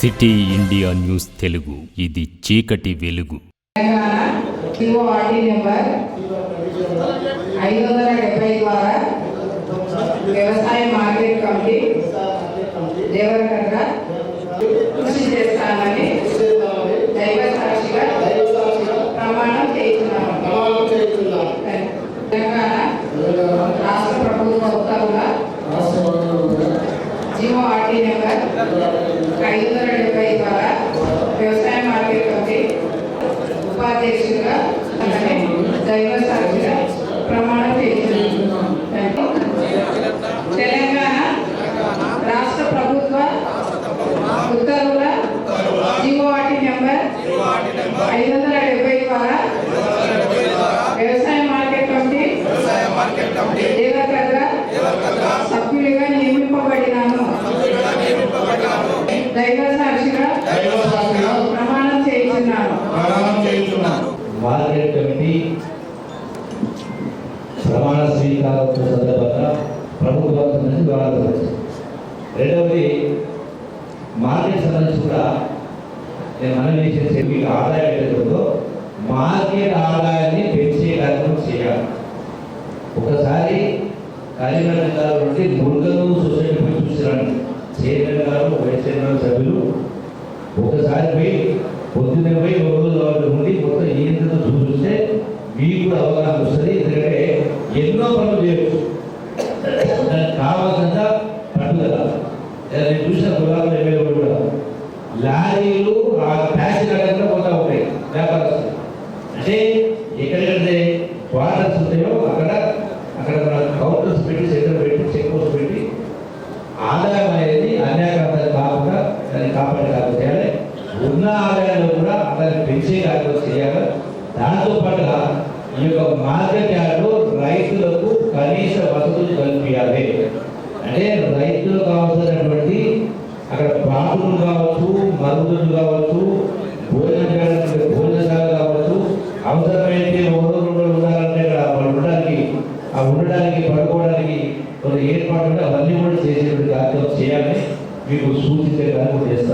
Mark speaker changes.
Speaker 1: City India news Telugu. ఇది చీకటి వెలుగు.
Speaker 2: వ్యవసాయ మార్కెట్ కమిటీ దేవరకద్ర కృషి చేస్తామని దైవ సాక్షిగా ప్రమాణం చేస్తున్నాము తెలంగాణ రాష్ట్ర ప్రభుత్వ ఉత్తర్వుల జిఓఆర్టీ నెంబర్ ఐదు వందల డెబ్బై ద్వారా వ్యవసాయ మార్కెట్ కమిటీ దైవ సాక్షిగా ప్రమాణం చేస్తున్నాను తెలంగాణ రాష్ట్ర ప్రభుత్వ ఉత్తర్వుల నెంబర్ ఐదు వందల డెబ్బై ద్వారా వ్యవసాయ మార్కెట్ కమిటీ దేవకద్ర సభ్యులుగా నియమింపబడినాను దైవ సాక్షిగా ప్రమాణం చేస్తున్నాను
Speaker 3: మార్కెట్ కమిటీ ప్రమాణ స్వీకారోత్సవ సందర్భంగా ప్రభుత్వం నుంచి వివరాలు రెండవది మార్కెట్ సంబంధించి కూడా నేను మనం చేసే మీకు ఆదాయం ఏదైతుందో మార్కెట్ ఆదాయాన్ని పెంచే కార్యక్రమం చేయాలి. ఒకసారి కరీంనగర్ జిల్లాలో నుండి మురుగలు సొసైటీ పోయి చూసిరండి. చైర్మన్ గారు వైస్ చైర్మన్ సభ్యులు ఒకసారి పోయి పొద్దున్న పోయి కూడా అవగాహన వస్తుంది. ఎందుకంటే ఎన్నో పనులు చేయవచ్చు దానికి కావాల్సినంత పట్టుదల. నేను చూసిన గులాబీ ఎమ్మెల్యే కూడా. లారీలు ఆ ట్యాక్సీ దగ్గర పోతా ఉంటాయి. వ్యాపారస్తులు. అంటే ఎక్కడెక్కడైతే క్వార్టర్స్ ఉంటాయో అక్కడ అక్కడ మన కౌంటర్స్ పెట్టి సెంటర్ పెట్టి చెక్ పోస్ట్ పెట్టి ఆదాయం అనేది అన్యాయకరంగా కాకుండా దాన్ని కాపాడే కార్యక్రమం చేయాలి. ఉన్న ఆదాయంలో కూడా అతన్ని పెంచే కాకుండా చేయాలి. దాంతోపాటుగా ఈ యొక్క మార్కెట్ యార్డ్లో రైతులకు కనీస వసతులు కల్పించాలి. అంటే రైతులకు కావాల్సినటువంటి అక్కడ బాత్రూమ్ కావచ్చు మరుగుదొడ్లు కావచ్చు భోజనం చేయడానికి భోజనశాల కావచ్చు అవసరమైతే ఒకరు రెండు ఉండాలంటే అక్కడ వాళ్ళు ఉండడానికి ఆ ఉండడానికి పడుకోవడానికి కొన్ని ఏర్పాటు అవన్నీ కూడా చేసేటువంటి కార్యక్రమం చేయాలని మీకు సూచించే కార్యక్రమం చేస్తాం